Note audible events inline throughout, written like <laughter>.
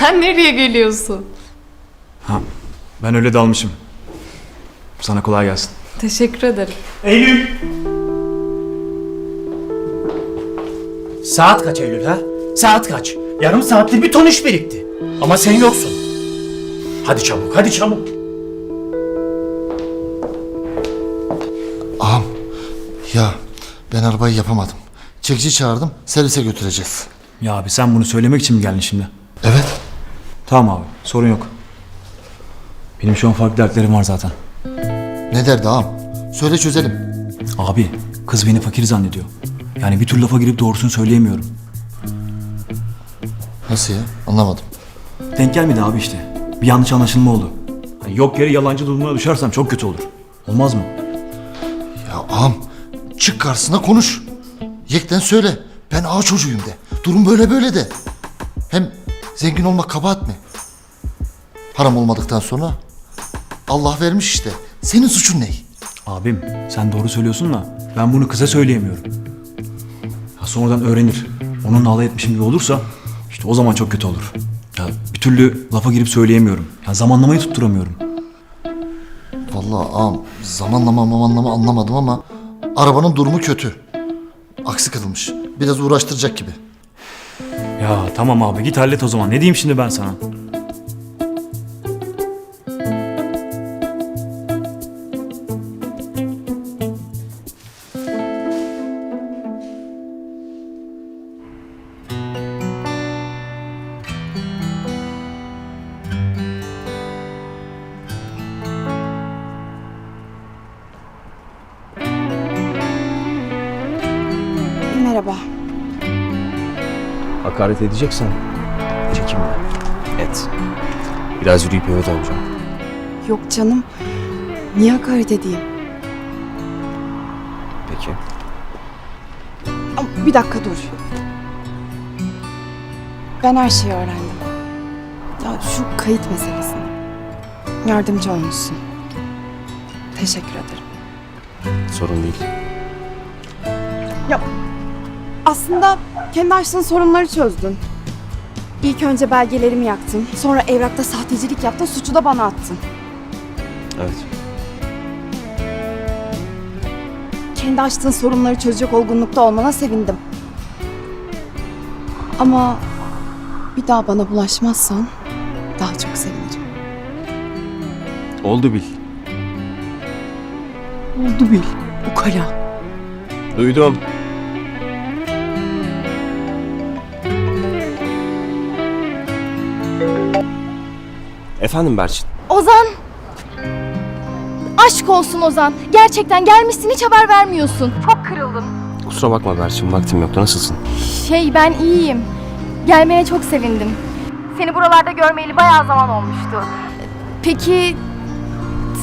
Sen nereye geliyorsun? Ha, ben öyle dalmışım. Sana kolay gelsin. Teşekkür ederim. Eylül! Saat kaç Eylül ha? Saat kaç? Yarım saattir bir ton iş birikti. Ama sen yoksun. Hadi çabuk, hadi çabuk. Ağam ya ben arabayı yapamadım. Çekici çağırdım servise götüreceğiz. Ya abi sen bunu söylemek için mi geldin şimdi? Evet. Tamam abi sorun yok. Benim şu an farklı dertlerim var zaten. Ne derdi ağam? Söyle çözelim. Abi kız beni fakir zannediyor. Yani bir tür lafa girip doğrusunu söyleyemiyorum. Nasıl ya? Anlamadım. Denk gelmedi abi işte. Bir yanlış anlaşılma oldu. Hani yok yere yalancı durumuna düşersem çok kötü olur. Olmaz mı? Ya ağam çık karşısına konuş. Yekten söyle. Ben ağa çocuğuyum de. Durum böyle böyle de. Hem zengin olmak kabahat mi? Haram olmadıktan sonra Allah vermiş işte. Senin suçun ne? Abim sen doğru söylüyorsun da ben bunu kıza söyleyemiyorum. Ya sonradan öğrenir. Onunla alay etmişim gibi olursa işte o zaman çok kötü olur. Ya bir türlü lafa girip söyleyemiyorum. Ya zamanlamayı tutturamıyorum. Vallahi ağam zamanlama mamanlama anlamadım ama arabanın durumu kötü. Aksi kılmış. Biraz uğraştıracak gibi. Ya tamam abi git hallet o zaman. Ne diyeyim şimdi ben sana? Hakaret edeceksen çekinme. Et. Biraz yürüyüp eve döneceğim. Yok canım. Niye hakaret edeyim? Peki. Ama bir dakika dur. Ben her şeyi öğrendim. Ya şu kayıt meselesini. Yardımcı olmuşsun. Teşekkür ederim. Sorun değil. Ya aslında kendi açtığın sorunları çözdün. İlk önce belgelerimi yaktın. Sonra evrakta sahtecilik yaptın. Suçu da bana attın. Evet. Kendi açtığın sorunları çözecek olgunlukta olmana sevindim. Ama bir daha bana bulaşmazsan daha çok sevinirim. Oldu bil. Oldu bil. Ukala. Duydum. Efendim Berçin. Ozan! Aşk olsun Ozan. Gerçekten gelmişsin hiç haber vermiyorsun. Çok kırıldım. Kusura bakma Berçin vaktim yoktu. Nasılsın? Şey ben iyiyim. Gelmene çok sevindim. Seni buralarda görmeyeli bayağı zaman olmuştu. Peki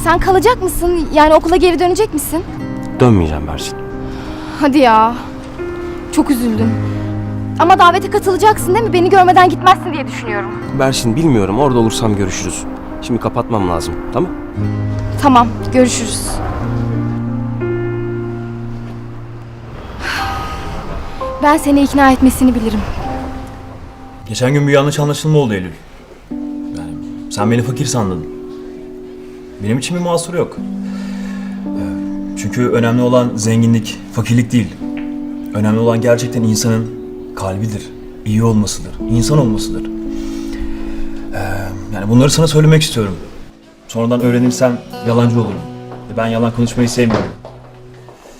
sen kalacak mısın? Yani okula geri dönecek misin? Dönmeyeceğim Berçin. Hadi ya. Çok üzüldüm. Ama davete katılacaksın değil mi? Beni görmeden gitmezsin diye düşünüyorum. Berçin bilmiyorum. Orada olursam görüşürüz. Şimdi kapatmam lazım. Tamam? Tamam, görüşürüz. Ben seni ikna etmesini bilirim. Geçen gün bir yanlış anlaşılma oldu Eylül. Yani sen beni fakir sandın. Benim için bir mahsur yok. Ee, Çünkü önemli olan zenginlik, fakirlik değil. Önemli olan gerçekten insanın kalbidir, iyi olmasıdır, insan olmasıdır. Ee, Yani bunları sana söylemek istiyorum. Sonradan öğrenirsen yalancı olurum. Ve Ben yalan konuşmayı sevmiyorum.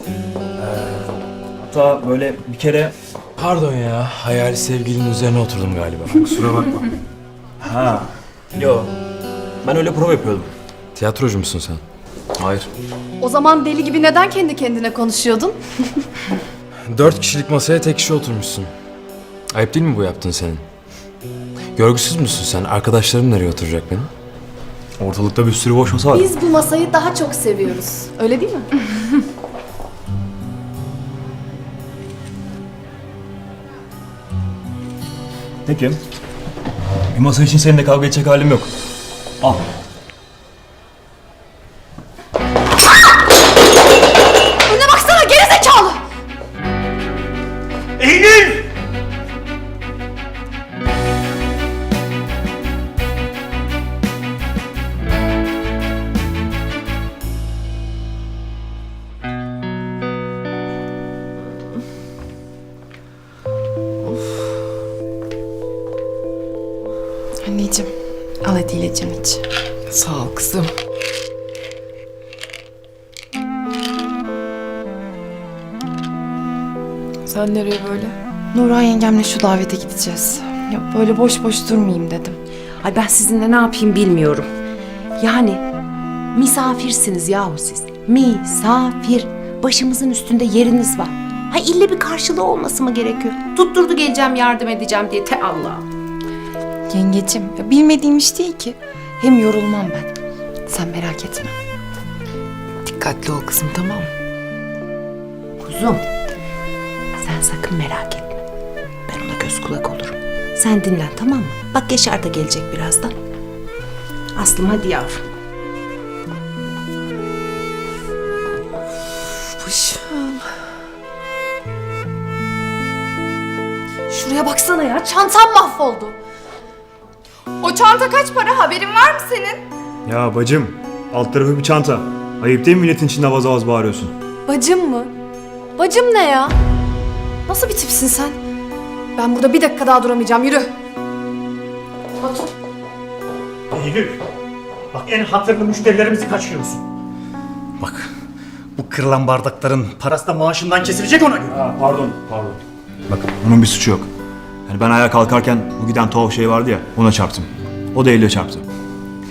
Ee, Hatta böyle bir kere Pardon ya, hayali sevgilinin üzerine oturdum galiba. <laughs> Kusura bakma. ha, yo. Ben öyle prova yapıyordum. Tiyatrocu musun sen? Hayır. O zaman deli gibi neden kendi kendine konuşuyordun? Dört kişilik masaya tek kişi oturmuşsun. Ayıp değil mi bu yaptığın senin? Görgüsüz müsün sen? Arkadaşlarım nereye oturacak benim? Ortalıkta bir sürü boş masa var. Biz bu masayı daha çok seviyoruz. Öyle değil mi? <laughs> Peki. Bir masa için seninle kavga edecek halim yok. Al. Al hediyelerini iç. Sağ ol kızım. Sen nereye böyle? Nurhan yengemle şu davete gideceğiz. Ya böyle boş boş durmayayım dedim. Ay ben sizinle ne yapayım bilmiyorum. Yani misafirsiniz yahu siz. Misafir. Başımızın üstünde yeriniz var. Ha ille bir karşılığı olması mı gerekiyor? Tutturdu geleceğim yardım edeceğim diye te Allah. Yengecim ya bilmediğim iş değil ki. Hem yorulmam ben. Sen merak etme. Dikkatli ol kızım tamam mı? Kuzum. Sen sakın merak etme. Ben ona göz kulak olurum. Sen dinlen tamam mı? Bak Yaşar da gelecek birazdan. Aslım hadi yavrum. Şuraya baksana ya çantam mahvoldu. O çanta kaç para haberin var mı senin? Ya bacım, alt tarafı bir çanta. Ayıp değil mi milletin içinde avaz avaz bağırıyorsun? Bacım mı? Bacım ne ya? Nasıl bir tipsin sen? Ben burada bir dakika daha duramayacağım yürü. Eylül. Bak en hatırlı müşterilerimizi kaçırıyorsun. Bak bu kırılan bardakların parası da maaşından kesilecek ona göre. Ha, pardon, pardon. Bakın bunun bir suçu yok. Yani ben ayağa kalkarken bu giden tuhaf şey vardı ya ona çarptım. O da elle çarptı.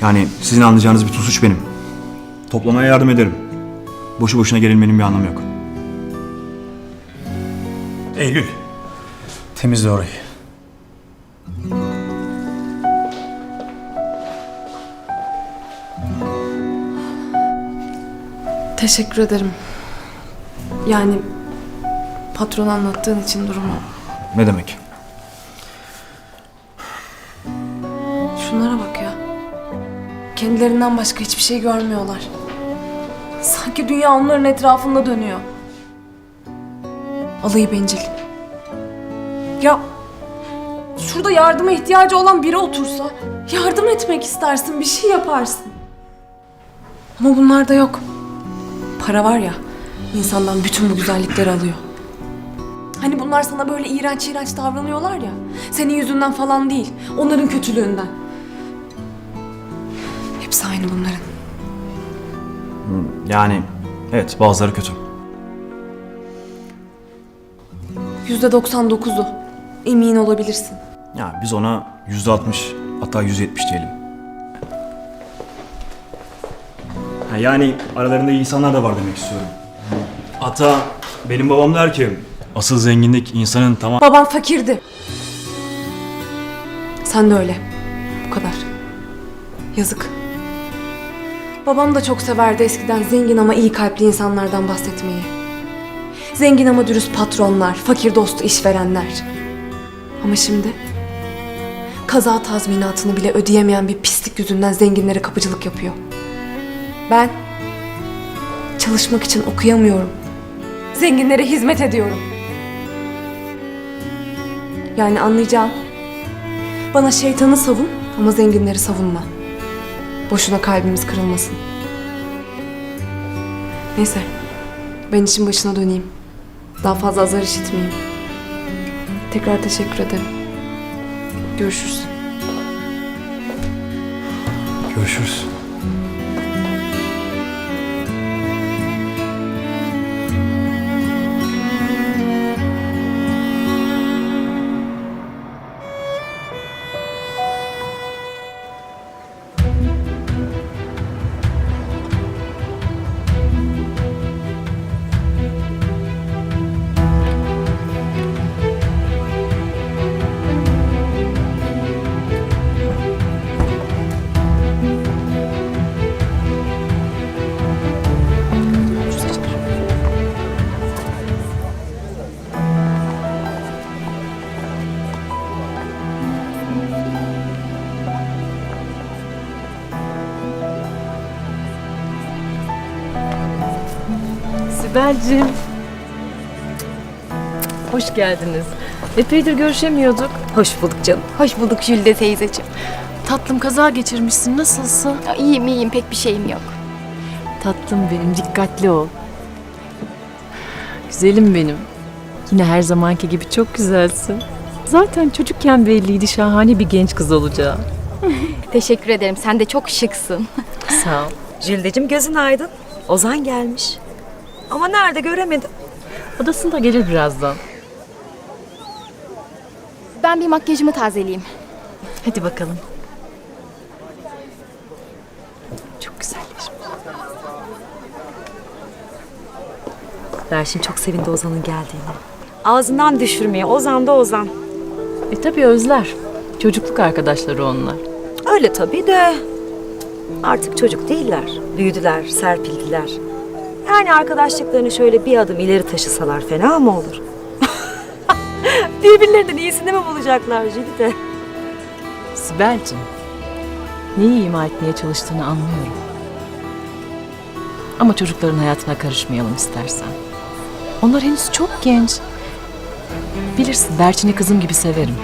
Yani sizin anlayacağınız bir suç benim. Toplamaya yardım ederim. Boşu boşuna gerilmenin bir anlamı yok. Eylül. Temizle orayı. Teşekkür ederim. Yani patron anlattığın için durumu. Ne demek? Kendilerinden başka hiçbir şey görmüyorlar. Sanki dünya onların etrafında dönüyor. Alayı bencil. Ya şurada yardıma ihtiyacı olan biri otursa yardım etmek istersin, bir şey yaparsın. Ama bunlar da yok. Para var ya, insandan bütün bu güzellikleri alıyor. Hani bunlar sana böyle iğrenç iğrenç davranıyorlar ya. Senin yüzünden falan değil, onların kötülüğünden. Yani evet bazıları kötü. Yüzde 99'u. Emin olabilirsin. Ya biz ona yüzde altmış hatta yüzde yetmiş diyelim. Ha, yani aralarında iyi insanlar da var demek istiyorum. Hatta benim babam der ki asıl zenginlik insanın tamam Babam fakirdi. Sen de öyle. Bu kadar. Yazık. Babam da çok severdi eskiden zengin ama iyi kalpli insanlardan bahsetmeyi. Zengin ama dürüst patronlar, fakir dostu işverenler. Ama şimdi kaza tazminatını bile ödeyemeyen bir pislik yüzünden zenginlere kapıcılık yapıyor. Ben çalışmak için okuyamıyorum. Zenginlere hizmet ediyorum. Yani anlayacağım. Bana şeytanı savun ama zenginleri savunma. Boşuna kalbimiz kırılmasın. Neyse. Ben işin başına döneyim. Daha fazla azar işitmeyeyim. Tekrar teşekkür ederim. Görüşürüz. görüşürüz. Sibel'cim. Hoş geldiniz. Epeydir görüşemiyorduk. Hoş bulduk canım. Hoş bulduk Jülde teyzeciğim. Tatlım kaza geçirmişsin. Nasılsın? Ya, iyiyim iyiyim pek bir şeyim yok. Tatlım benim. Dikkatli ol. Güzelim benim. Yine her zamanki gibi çok güzelsin. Zaten çocukken belliydi şahane bir genç kız olacağı. <laughs> Teşekkür ederim. Sen de çok şıksın. Sağ ol. <laughs> Jülde'cim gözün aydın. Ozan gelmiş. Ama nerede göremedim. Odasında gelir birazdan. Ben bir makyajımı tazeleyeyim. Hadi bakalım. Çok güzelleşmiş. Berşin çok sevindi Ozan'ın geldiğini. Ağzından düşürmeye Ozan da Ozan. E tabii özler. Çocukluk arkadaşları onlar. Öyle tabii de artık çocuk değiller. Büyüdüler, serpildiler. Yani arkadaşlıklarını şöyle bir adım ileri taşısalar fena mı olur? <laughs> Birbirlerinden iyisini mi bulacaklar Jülde? Sibel'cim. Neyi ima etmeye çalıştığını anlıyorum. Ama çocukların hayatına karışmayalım istersen. Onlar henüz çok genç. Bilirsin Berçin'i kızım gibi severim.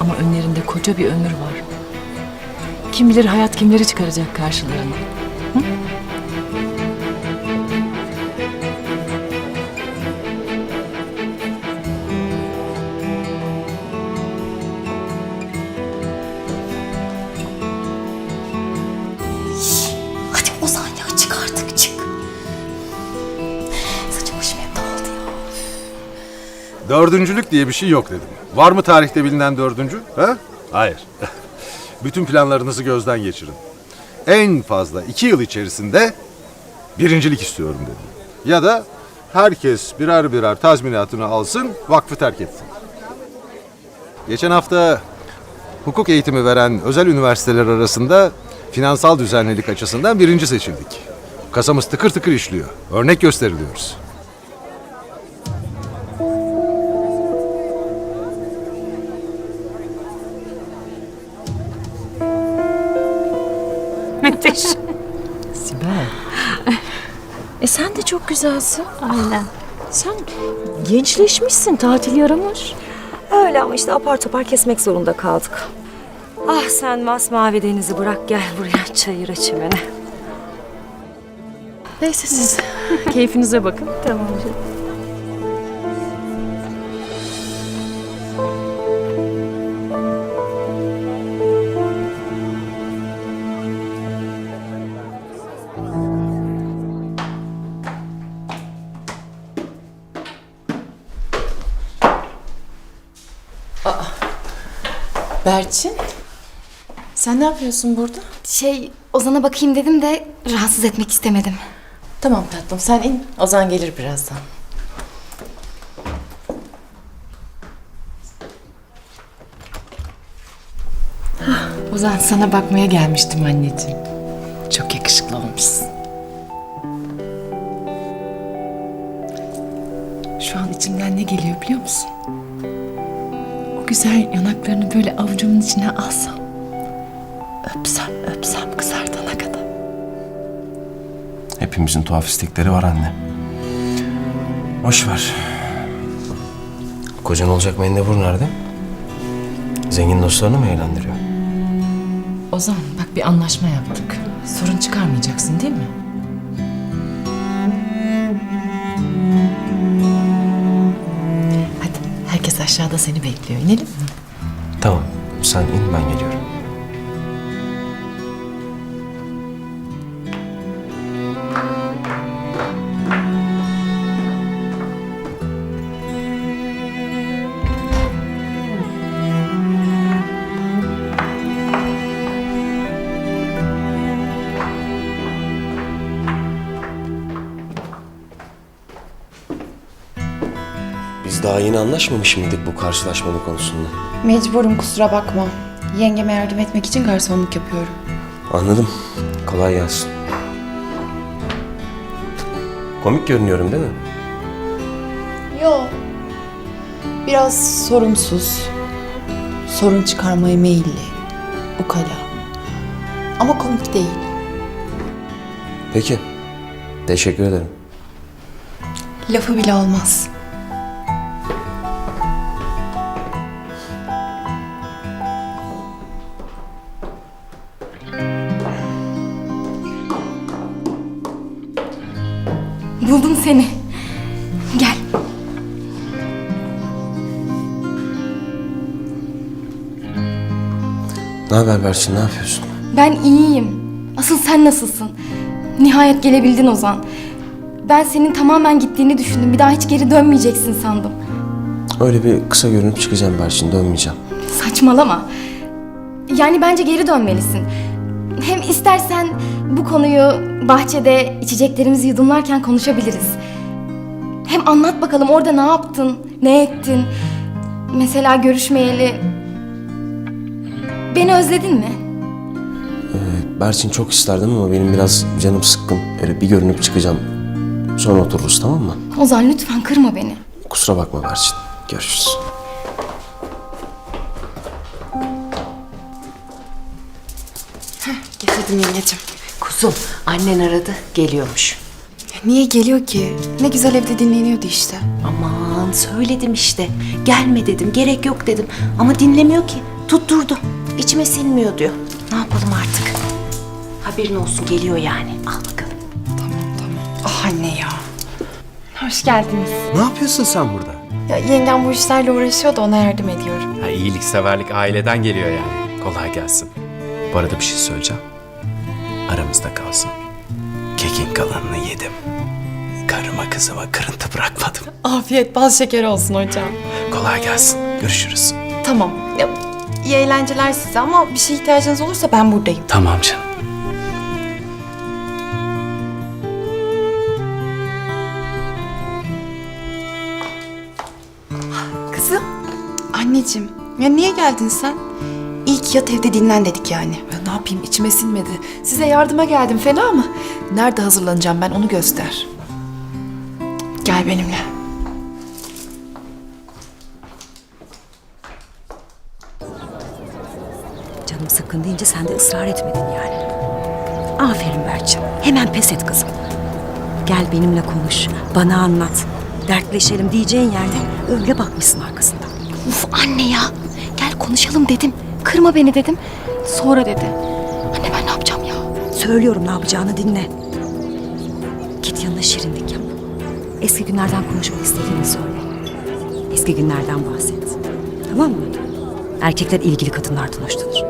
Ama önlerinde koca bir ömür var. Kim bilir hayat kimleri çıkaracak karşılarına. Hadi Dördüncülük diye bir şey yok dedim. Var mı tarihte bilinen dördüncü? Ha? Hayır. <laughs> Bütün planlarınızı gözden geçirin. En fazla iki yıl içerisinde birincilik istiyorum dedim. Ya da herkes birer birer tazminatını alsın, vakfı terk etsin. Geçen hafta hukuk eğitimi veren özel üniversiteler arasında finansal düzenlilik açısından birinci seçildik. Kasamız tıkır tıkır işliyor. Örnek gösteriliyoruz. E sen de çok güzelsin. Aynen. Sen gençleşmişsin, tatil yaramış. Öyle ama işte apar topar kesmek zorunda kaldık. Ah sen masmavi denizi bırak gel buraya çayıra çimene. Neyse siz <laughs> keyfinize bakın. Tamam canım. Berçin, sen ne yapıyorsun burada? Şey, Ozan'a bakayım dedim de rahatsız etmek istemedim. Tamam tatlım, sen in. Ozan gelir birazdan. <gasps> Ozan sana bakmaya gelmiştim anneciğim. Çok yakışıklı olmuşsun. Şu an içimden ne geliyor biliyor musun? Güzel yanaklarını böyle avucumun içine alsam. Öpsem öpsem kızartana kadar. Hepimizin tuhaf istekleri var anne. Boş ver. Kocan olacak mendebur nerede? Zengin dostlarını mı eğlendiriyor? Ozan bak bir anlaşma yaptık. Sorun çıkarmayacaksın değil mi? Aşağıda seni bekliyor. İnelim mi? Tamam, sen in ben geliyorum. Daha yeni anlaşmamış mıydık bu karşılaşmanın konusunda? Mecburum kusura bakma. Yengeme yardım etmek için garsonluk yapıyorum. Anladım. Kolay gelsin. Komik görünüyorum değil mi? Yo. Biraz sorumsuz. Sorun çıkarmaya meyilli. Ukala. Ama komik değil. Peki. Teşekkür ederim. Lafı bile olmaz. Buldum seni. Gel. Ne haber Berçin, ne yapıyorsun? Ben iyiyim. Asıl sen nasılsın? Nihayet gelebildin Ozan. Ben senin tamamen gittiğini düşündüm. Bir daha hiç geri dönmeyeceksin sandım. Öyle bir kısa görünüp çıkacağım Berçin, dönmeyeceğim. Saçmalama. Yani bence geri dönmelisin. Hem istersen bu konuyu bahçede içeceklerimizi yudumlarken konuşabiliriz. Hem anlat bakalım orada ne yaptın, ne ettin? Mesela görüşmeyeli... Beni özledin mi? Berçin çok isterdim ama benim biraz canım sıkkın. Öyle bir görünüp çıkacağım. Sonra otururuz tamam mı? Ozan lütfen kırma beni. Kusura bakma Berçin. Görüşürüz. Getirdim yengecim. Kuzum annen aradı geliyormuş. Niye geliyor ki? Ne güzel evde dinleniyordu işte. Aman söyledim işte. Gelme dedim gerek yok dedim. Ama dinlemiyor ki. Tutturdu. İçime sinmiyor diyor. Ne yapalım artık? Haberin olsun geliyor yani. Al bakalım. Ah anne ya. Hoş geldiniz. Ne yapıyorsun sen burada? Ya yengem bu işlerle uğraşıyor da ona yardım ediyorum. Ha, iyilikseverlik aileden geliyor yani. Kolay gelsin. Bu arada bir şey söyleyeceğim. Aramızda kalsın. Kekin kalanını yedim. Karıma kızıma kırıntı bırakmadım. Afiyet bal şeker olsun hocam. Kolay gelsin. Görüşürüz. Tamam. Ya, iyi eğlenceler size ama bir şey ihtiyacınız olursa ben buradayım. Tamam canım. Kızım. Anneciğim. Ya niye geldin sen? İyi ki yat evde dinlen dedik yani. Ya ne yapayım içime sinmedi. Size yardıma geldim fena mı? Nerede hazırlanacağım ben onu göster. Gel benimle. Canım sıkkın deyince sen de ısrar etmedin yani. Aferin Berçin. Hemen pes et kızım. Gel benimle konuş. Bana anlat. Dertleşelim diyeceğin yerde öyle bakmışsın arkasından. Uf anne ya. Gel konuşalım dedim. Kırma beni dedim. Sonra dedi. Anne ben ne yapacağım ya? Söylüyorum ne yapacağını dinle. Git yanına şirinlik yap. Eski günlerden konuşmak istediğini söyle. Eski günlerden bahset. Tamam mı? Erkekler ilgili kadınlardan hoşlanır.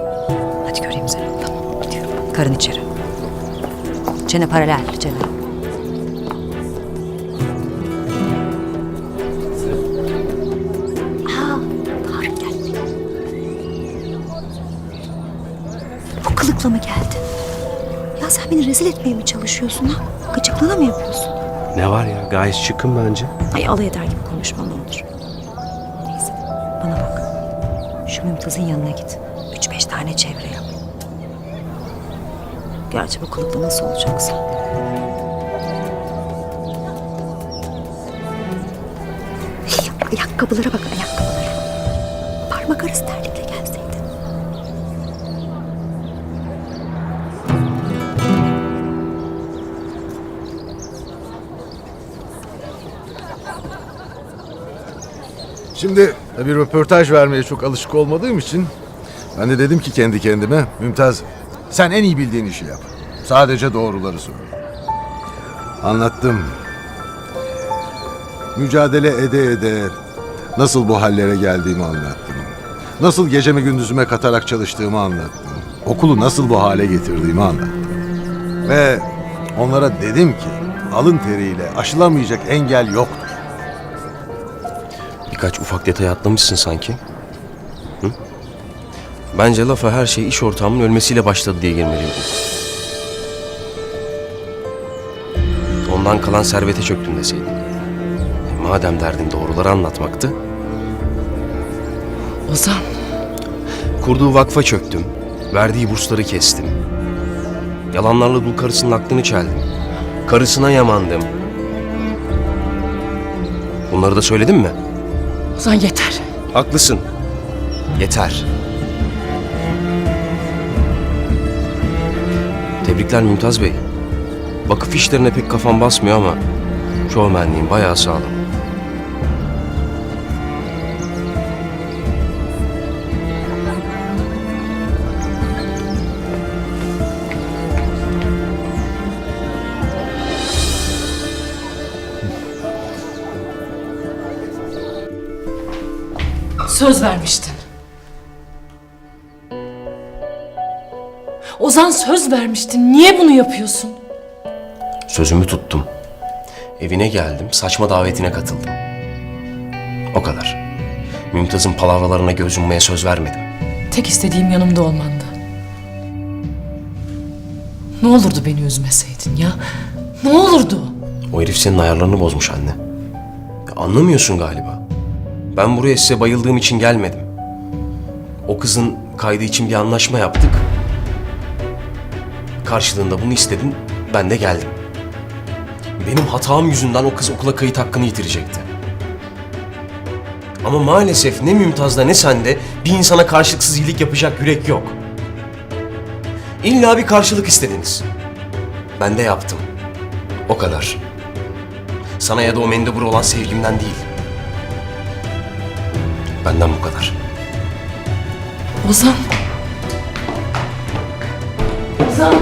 Hadi göreyim seni. Tamam gidiyorum. Karın içeri. Çene paralel çene. Kılıkla mı geldin? Ya sen beni rezil etmeye mi çalışıyorsun ha? Gıcıklığına mı yapıyorsun? Ne var ya? Gayet şıkım bence. Ay alay eder gibi konuşma ne olur. Neyse bana bak. Şu Mümtaz'ın yanına git. Üç beş tane çevre yap. Gerçi bu kılıkla nasıl olacaksa. Hey, ayakkabılara bak ayakkabılara. Şimdi bir röportaj vermeye çok alışık olmadığım için ben de dedim ki kendi kendime Mümtaz sen en iyi bildiğin işi yap. Sadece doğruları söyle. Anlattım. Mücadele ede ede nasıl bu hallere geldiğimi anlattım. Nasıl gecemi gündüzüme katarak çalıştığımı anlattım. Okulu nasıl bu hale getirdiğimi anlattım. Ve onlara dedim ki alın teriyle aşılamayacak engel yoktur. Birkaç ufak detay atlamışsın sanki. Hı? Bence lafa her şey iş ortağımın ölmesiyle başladı diye girmeliydim. Ondan kalan servete çöktüm deseydin. E, madem derdin doğruları anlatmaktı. Ozan. Kurduğu vakfa çöktüm. Verdiği bursları kestim. Yalanlarla dul karısının aklını çeldim. Karısına yamandım. Bunları da söyledim mi? Ozan yeter. Haklısın. Yeter. Tebrikler Mümtaz Bey. Vakıf işlerine pek kafam basmıyor ama şovmenliğin bayağı sağlam. Söz vermiştin. Ozan söz vermiştin. Niye bunu yapıyorsun? Sözümü tuttum. Evine geldim, saçma davetine katıldım. O kadar. Mümtaz'ın palavralarına göz yummaya söz vermedim. Tek istediğim yanımda olmandı. Ne olurdu beni üzmeseydin ya? Ne olurdu? O herif senin ayarlarını bozmuş anne. Ya anlamıyorsun galiba. Ben buraya size bayıldığım için gelmedim. O kızın kaydı için bir anlaşma yaptık. Karşılığında bunu istedin, ben de geldim. Benim hatam yüzünden o kız okula kayıt hakkını yitirecekti. Ama maalesef ne Mümtaz'da ne sende bir insana karşılıksız iyilik yapacak yürek yok. İlla bir karşılık istediniz. Ben de yaptım. O kadar. Sana ya da o mendebur olan sevgimden değil. Benden bu kadar. Ozan. Ozan.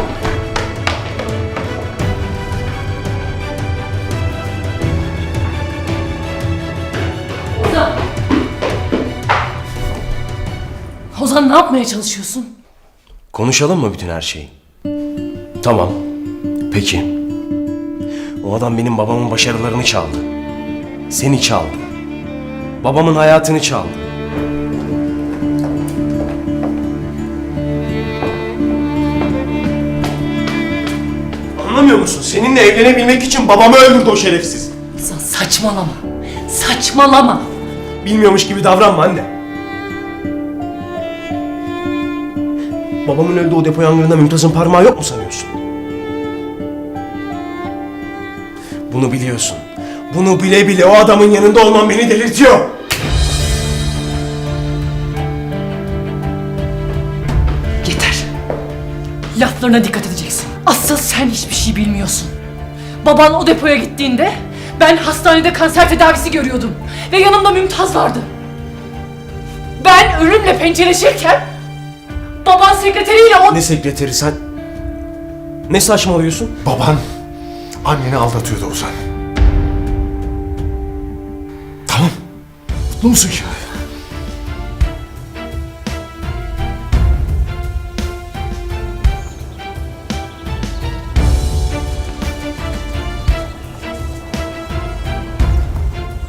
Ozan. Ozan ne yapmaya çalışıyorsun? Konuşalım mı bütün her şeyi? Tamam. Peki. O adam benim babamın başarılarını çaldı. Seni çaldı. Babamın hayatını çaldı. Anlamıyor musun? Seninle evlenebilmek için babamı öldürdü o şerefsiz. Ozan saçmalama. Saçmalama. Bilmiyormuş gibi davranma anne. Babamın öldüğü o depo yangınında Mümtaz'ın parmağı yok mu sanıyorsun? Bunu biliyorsun. Bunu bile bile o adamın yanında olman beni delirtiyor. Laflarına dikkat edeceksin. Asıl sen hiçbir şey bilmiyorsun. Baban o depoya gittiğinde ben hastanede kanser tedavisi görüyordum. Ve yanımda Mümtaz vardı. Ben ölümle pençeleşirken baban sekreteriyle o... Ne sekreteri sen? Ne saçmalıyorsun? Baban anneni aldatıyordu Ozan. Tamam. Mutlu musun şimdi?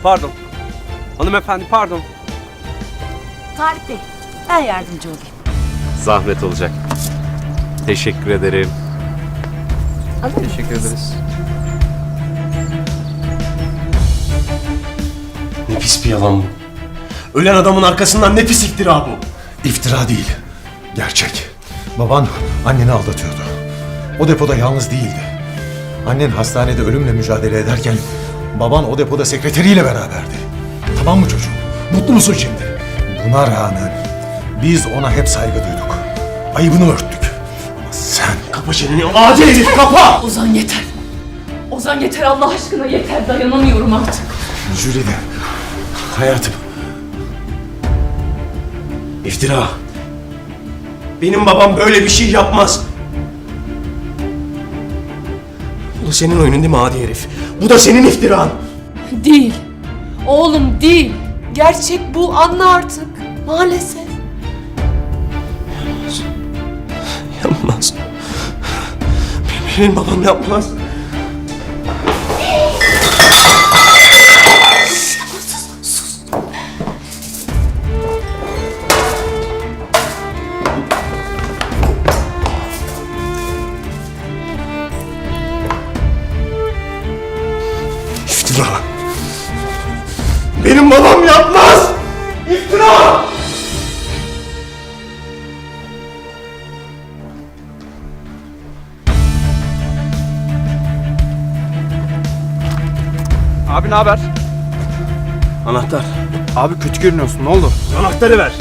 Pardon. Hanımefendi pardon. Tarık Bey, ben yardımcı olayım. Zahmet olacak. Teşekkür ederim. Teşekkür ederiz. Ne pis bir yalan bu. Ölen adamın arkasından ne pis iftira bu. İftira değil. Gerçek. Baban anneni aldatıyordu. O depoda yalnız değildi. Annen hastanede ölümle mücadele ederken baban o depoda sekreteriyle beraberdi. Tamam mı çocuğum? Mutlu musun şimdi? Buna rağmen biz ona hep saygı duyduk. Ayıbını örttük. Ama sen Kapa çeneni adi herif kapa! Ozan yeter. Ozan yeter Allah aşkına yeter dayanamıyorum artık. Jülide. Hayatım. İftira. Benim babam böyle bir şey yapmaz. Bu da senin oyunun değil mi adi herif? Bu da senin iftiran. Değil. Oğlum değil. Gerçek bu anla artık. Maalesef. Yapmaz. Benim babam yapmaz. Abi ne haber? Anahtar. Abi kötü görünüyorsun. Ne oldu? Anahtarı ver.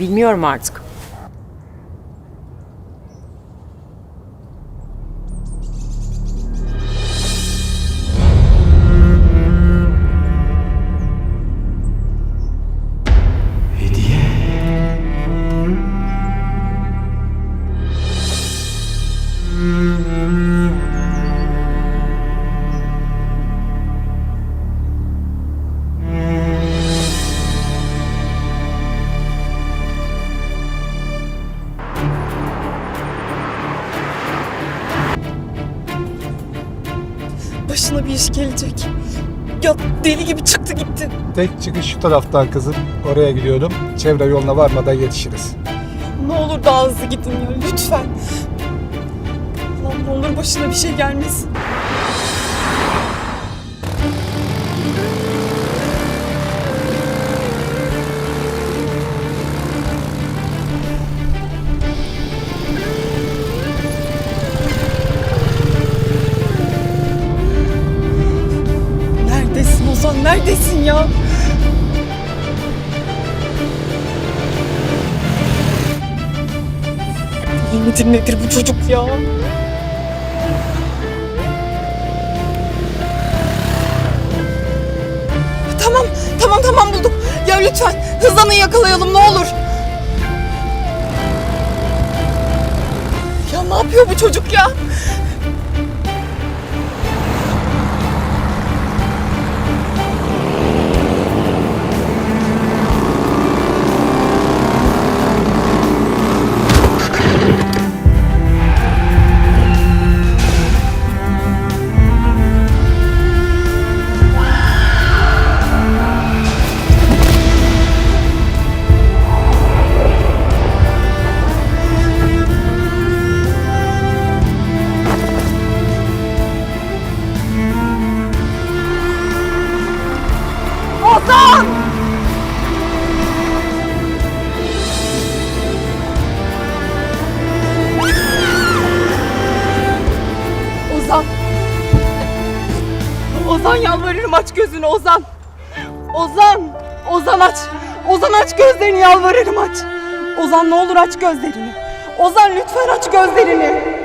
Bilmiyorum artık. Tek çıkış şu taraftan kızım. Oraya gidiyordum. Çevre yoluna varmadan yetişiriz. Ne olur daha hızlı gidin ya lütfen. Allah'ım ne olur başına bir şey gelmesin. Neredesin Ozan? Neredesin ya? Midir nedir bu çocuk ya? Tamam, tamam tamam bulduk. Ya lütfen hızlanın yakalayalım ne olur. Ya ne yapıyor bu çocuk ya? Ozan aç! Ozan aç gözlerini yalvarırım aç! Ozan ne olur aç gözlerini! Ozan lütfen aç gözlerini!